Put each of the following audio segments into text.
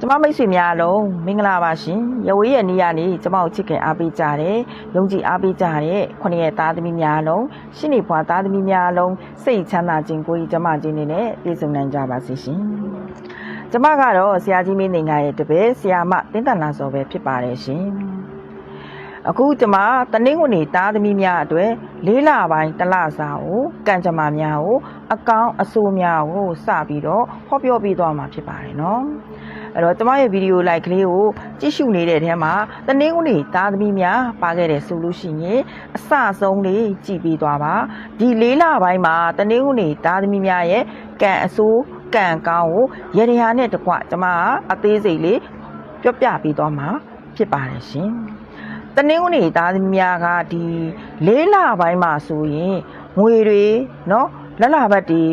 ကျမမိတ်ဆွေများအလုံးမင်္ဂလာပါရှင်ရဝေးရဲ့နေ့ကနေကျမကိုချစ်ခင်အားပေးကြတယ်ယုံကြည်အားပေးကြတဲ့ခொနစ်ရဲ့သားသမီးများအလုံးရှင်းနေဖွာသားသမီးများအလုံးစိတ်ချမ်းသာခြင်းကိုယ်ကြီးကျမချင်းနေနဲ့ပြည့်စုံနိုင်ကြပါစေရှင်ကျမကတော့ဆရာကြီးမင်းနေငါရဲ့တပည့်ဆရာမတင်းတန်လာစောပဲဖြစ်ပါတယ်ရှင် အခုကျမတနင်္ဂနွေသားသမီးများအတွက်လေးလပိုင်းတစ်လစာကိုကံကြမ္မာများကိုအကောင်းအဆိုးများကိုစပြီးတော့ဟောပြောပေးသွားမှာဖြစ်ပါတယ်နော်အဲ့တော့ကျမရဲ့ဗီဒီယိုလိုက်ကလေးကိုကြည့်ရှုနေတဲ့ထဲမှာတနင်္ဂနွေသားသမီးများပါခဲ့တယ်ဆိုလို့ရှိရင်အစဆုံးလေးကြည်ပြီးသွားပါဒီလေးလပိုင်းမှာတနင်္ဂနွေသားသမီးများရဲ့ကံအဆိုးကံကောင်းကိုရေတရာနဲ့တကွကျမကအသေးစိတ်လေးပြောပြပေးသွားမှာဖြစ်ပါတယ်ရှင် တနင်္ဂနွေသားသမီးများကဒီလေးလပိုင်းမှာဆိုရင်ငွေတွေเนาะလက်လာဘတ်တွေ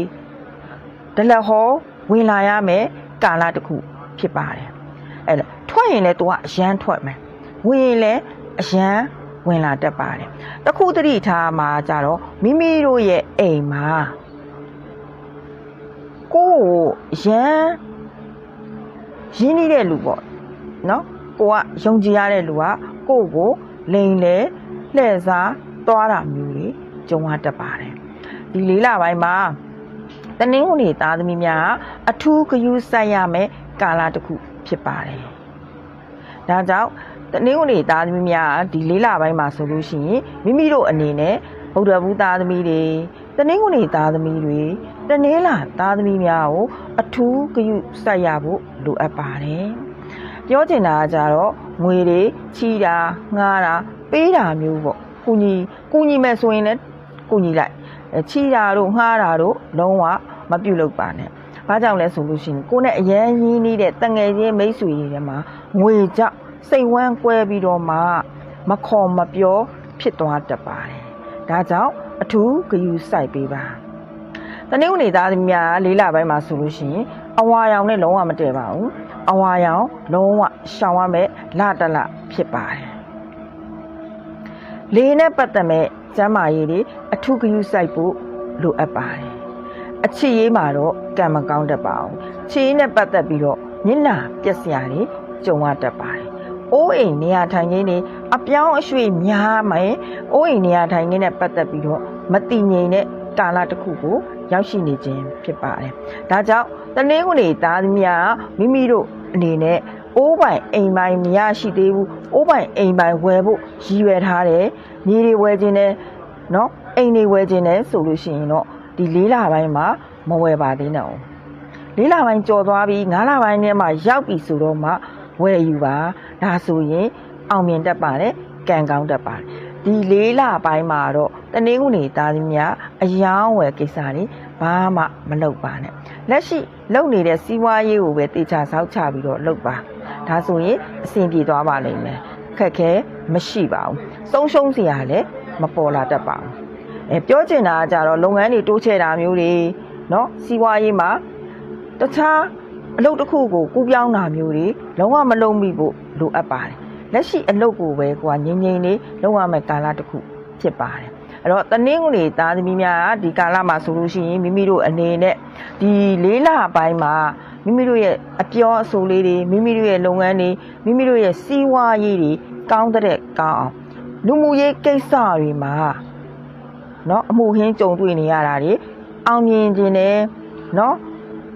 ဒလက်ဟောဝင်လာရမယ်ကာလတစ်ခု ဖြစ်ပါတယ်အဲ့ဒါထွက်ရင်လည်း तू ကအရန်ထွက်မယ်ဝင်ရင်လည်းအရန်ဝင်လာတတ်ပါတယ်တခုတတိထားမှာကြတော့မိမိတို့ရဲ့အိမ်မှာကိုယ့်ကိုအရန်ရင်းနှီးတဲ့လူပေါ့နော် ကိုကယုံကြည်ရတဲ့လူကကိုယ့်ကိုလိန်လေလှည့်စားသွားတာမျိုးတွေကြုံရတတ်ပါတယ်ဒီလေးလပိုင်းမှာတနင်္ဂနွေသားသမီးများကအထူးဂရုစိုက်ရမယ်ကာလတစ်ခုဖြစ်ပါတယ်။ဒါကြောင့်တနင်္ဂနွေသားသမီးများကဒီလေးလပိုင်းမှာဆိုလို့ရှိရင်မိမိတို့အနေနဲ့ဗုဒ္ဓဘုသားသမီးတွေတနင်္ဂနွေသားသမီးတွေတနင်္လာသားသမီးများကိုအထူးဂရုစိုက်ရဖို့လိုအပ်ပါတယ်။ ပြောချင်တာကကြတော့ငွေတွေချီတာငှားတာပေးတာမျိုးပေါ့။ကုညီကုညီမဲ့ဆိုရင်လည်းကုညီလိုက်အဲချီတာတို့ငှားတာတို့လုံးဝမပြုတ်လုပ်ပါနဲ့။ဘာကြောင့်လဲဆိုလို့ရှိရင်ကိုယ်နဲ့အရန်ရင်းနှီးတဲ့တငယ်ချင်းမိတ်ဆွေတွေထဲမှာငွေကြောင့်စိတ်ဝမ်းကွဲပြီးတော့မှမခေါ်မပြောဖြစ်သွားတတ်ပါတယ်။ဒါကြောင့်အထူးဂရုစိုက်ပေးပါ။တနင်္ဂနွေသားသမီးများလေးလပိုင်းမှာဆိုလို့ရှိရင် အဝါရောင်နဲ့လုံးဝမတည့်ပါဘူး။အဝါရောင်လုံးဝရှောင်ရမယ်လတလဖြစ်ပါတယ်။လေးနဲ့ပတ်သက်မဲ့ကျမ်းမာရေးတွေအထူးဂရုစိုက်ဖို့လိုအပ်ပါတယ်။အချစ်ရေးမှာတော့ကံမကောင်းတတ်ပါဘူး။ချစ်ရေးနဲ့ပတ်သက်ပြီးတော့မျက်နှာပြက်စရာတွေကြုံရတတ်ပါတယ်။အိုးအိမ်နေရာထိုင်ခင်းတွေအပြောင်းအရွှေ့များမယ်။အိုးအိမ်နေရာထိုင်ခင်းနဲ့ပတ်သက်ပြီးတော့မတည်ငြိမ်တဲ့ ကာလတစ်ခုကိုရောက်ရှိနေခြင်းဖြစ်ပါတယ်။ဒါကြောင့်တနင်္ဂနွေသားသမီးများမိမိတို့အနေနဲ့အိုးပိုင်အိမ်ပိုင်မရရှိသေးဘူး။အိုးပိုင်အိမ်ပိုင်ဝယ်ဖို့ရည်ရွယ်ထားတယ်။ညီတွေဝယ်ခြင်းနဲ့နော်အိမ်တွေဝယ်ခြင်းနဲ့ဆိုလို့ရှိရင်တော့ဒီ၄လပိုင်းမှာမဝယ်ပါသေးနဲ့အောင်၄လပိုင်းကြော်သွားပြီး၅လပိုင်းထဲမှာရောက်ပြီဆိုတော့မှဝယ်ယူပါဒါဆိုရင်အောင်မြင်တတ်ပါတယ်ကံကောင်းတတ်ပါတယ် ဒီ၄လပိုင်းမှာတော့တနင်္ဂနွေသားသမီးများအယောင်းဝယ်ကိစ္စတွေဘာမှမလုပ်ပါနဲ့လက်ရှိလုပ်နေတဲ့စီးပွားရေးကိုပဲတေချာဆောက်ချပြီးတော့လုပ်ပါဒါဆိုရင်အဆင်ပြေသွားပါလိမ့်မယ်ခက်ခဲမရှိပါဘူးဆုံးရှုံးစရာလည်းမပေါ်လာတတ်ပါဘူးအဲပြောချင်တာကကြတော့လုပ်ငန်းတွေတိုးချဲ့တာမျိုးတွေเนาะစီးပွားရေးမှာတခြားအလုပ်တစ်ခုကိုကူးပြောင်းတာမျိုးတွေလုံးဝမလုပ်မိဖို့လိုအပ်ပါတယ် လက်ရှိအလုပ်ကိုပဲကိုကငြိမ်ငြိမ်လေးလုပ်ရမယ့်ကာလတစ်ခုဖြစ်ပါတယ်အဲ့တော့တနင်္ဂနွေသားသမီးများကဒီကာလမှာဆိုလို့ရှိရင်မိမိတို့အနေနဲ့ဒီလေးလပိုင်းမှာမိမိတို့ရဲ့အပြောအဆိုလေးတွေမိမိတို့ရဲ့လုပ်ငန်းတွေမိမိတို့ရဲ့စီးပွားရေးတွေကောင်းတဲ့ကောင်းအောင်လူမှုရေးကိစ္စတွေမှာเนาะအမှုဟင်းကြုံတွေ့နေရတာတွေအောင်မြင်ခြင်းနဲ့เนาะ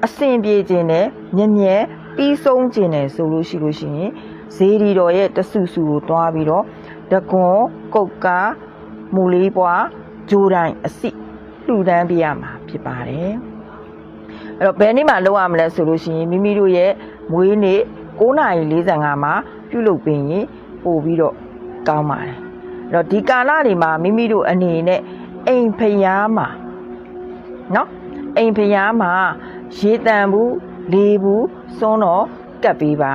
အဆင်ပြေခြင်းနဲ့မြဲမြဲပြီးဆုံးခြင်းနဲ့ဆိုလို့ရှိလို့ရှိရင် ဈေးဒီတော်ရဲ့တဆူဆူကိုတွားပြီးတော့တကွန်ကုတ်ကားမူလေးပွားဂျိုတိုင်းအစိလှူဒန်းပြရမှာဖြစ်ပါတယ်အဲ့တော့ဘယ်နေ့မှလောက်ရမလဲဆိုလို့ရှိရင်မိမိတို့ရဲ့မွေးနေ့9:45မှာပြုလုပ်ပင်ရင်ပို့ပြီးတော့ကောင်းပါတယ်အဲ့တော့ဒီကာလတွေမှာမိမိတို့အနေနဲ့အိမ်ဖျားမှာเนาะအိမ်ဖျားမှာရေတန်ဘူးလေးဘူးစွန်းတော့ကပ်ပေးပါ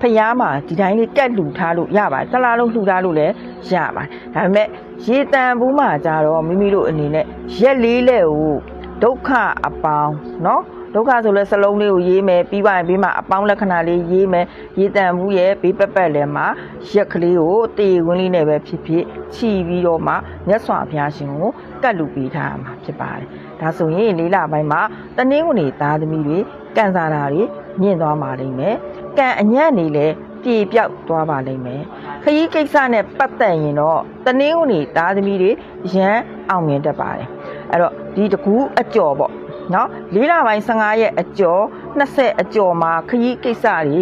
ဖျားမှာဒီတိုင်းလေးကက်လှူထားလို့ရပါတယ်တစ်လားလုံးလှူထားလို့လည်းရပါတယ်ဒါပေမဲ့ရေတန်ဘူးမှာကြတော့မိမိတို့အနေနဲ့ရက်လေးလက်ကိုဒုက္ခအပေါင်းเนาะဒုက္ခဆိုလဲစလုံးလေးကိုရေးမယ်ပြီးပါရင်ပြီးမှအပေါင်းလက္ခဏာလေးရေးမယ်ရေတန်ဘူးရဲ့ဘေးပက်ပက်လဲမှာရက်ကလေးကိုတေဝင်းလေးနဲ့ပဲဖြစ်ဖြစ်ခြီပြီးတော့မှမြတ်စွာဘုရားရှင်ကို ကတ်လူပေးထားမှာဖြစ်ပါတယ်ဒါဒါဆိုရင်လေးလပိုင်းမှာတနင်္ဂနွေသားသမီးတွေကံစားတာတွေမြင့်သွားပါလိမ့်မယ်ကံအညံ့နေလဲပြေပြောက်သွားပါလိမ့်မယ်ခရီးကိစ္စနဲ့ပတ်သက်ရင်တော့တနင်္ဂနွေသားသမီးတွေရမ်းအောင်မြင်တတ်ပါတယ်အဲ့တော့ဒီတကူအကျော်ပေါ့နော်လေးလပိုင်း15ရက်အကျော်20အကျော်မှာခရီးကိစ္စတွေ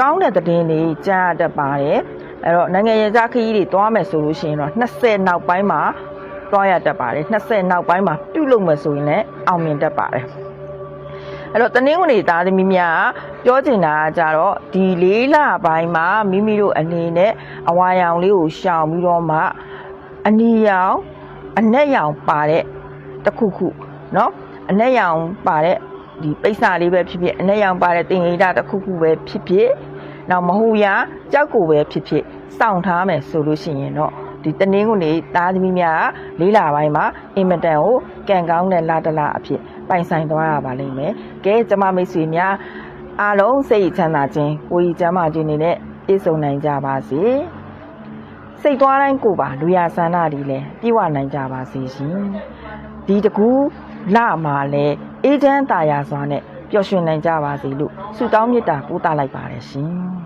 ကောင်းတဲ့သတင်းတွေကြားရတတ်ပါတယ်အဲ့တော့နိုင်ငံရေးသားခရီးတွေသွားမယ်ဆိုလို့ရှိရင်တော့20နောက်ပိုင်းမှာ သွားရတတ်ပါတယ်20နောက်ပိုင်းမှာပြုလုပ်မယ်ဆိုရင်လည်းအောင်မြင်တတ်ပါတယ်အဲ့တော့တနင်္ဂနွေသားသမီးများပြောချင်တာကကြတော့ဒီလေးလပိုင်းမှာမိမိတို့အနေနဲ့အဝါရောင်လေးကိုရှောင်ပြီးတော့မှအနီရောင်အနက်ရောင်ပါတဲ့တစ်ခုခုเนาะအနက်ရောင်ပါတဲ့ဒီပိဿာလေးပဲဖြစ်ဖြစ်အနက်ရောင်ပါတဲ့တင်ဂိတာတစ်ခုခုပဲဖြစ်ဖြစ်နောက်မဟူရာကြောက်ကိုပဲဖြစ်ဖြစ်စောင့်ထားမယ်ဆိုလို့ရှိရင်တော့ ဒီတနင်္ဂနွေသားသမီးများကလေးလာပိုင်းမှာအင်မတန်ကိုကံကောင်းတဲ့လာတလာအဖြစ်ပိုင်ဆိုင်သွားရပါလိမ့်မယ်။ကဲကျမမိတ်ဆွေများအားလုံးစိတ်ချမ်းသာခြင်းကိုယ်ကြီးကျမ်းမာခြင်းတွေနဲ့ပြည့်စုံနိုင်ကြပါစေ။စိတ်သွားတိုင်းကိုယ်ပါလူရဆန္ဒတွေလည်းပြည့်ဝနိုင်ကြပါစေရှင်။ဒီတကူလမှာလည်းအေးချမ်းသာယာစွာနဲ့ပျော်ရွှင်နိုင်ကြပါစေလို့ဆုတောင်းမေတ္တာပို့သလိုက်ပါတယ်ရှင်။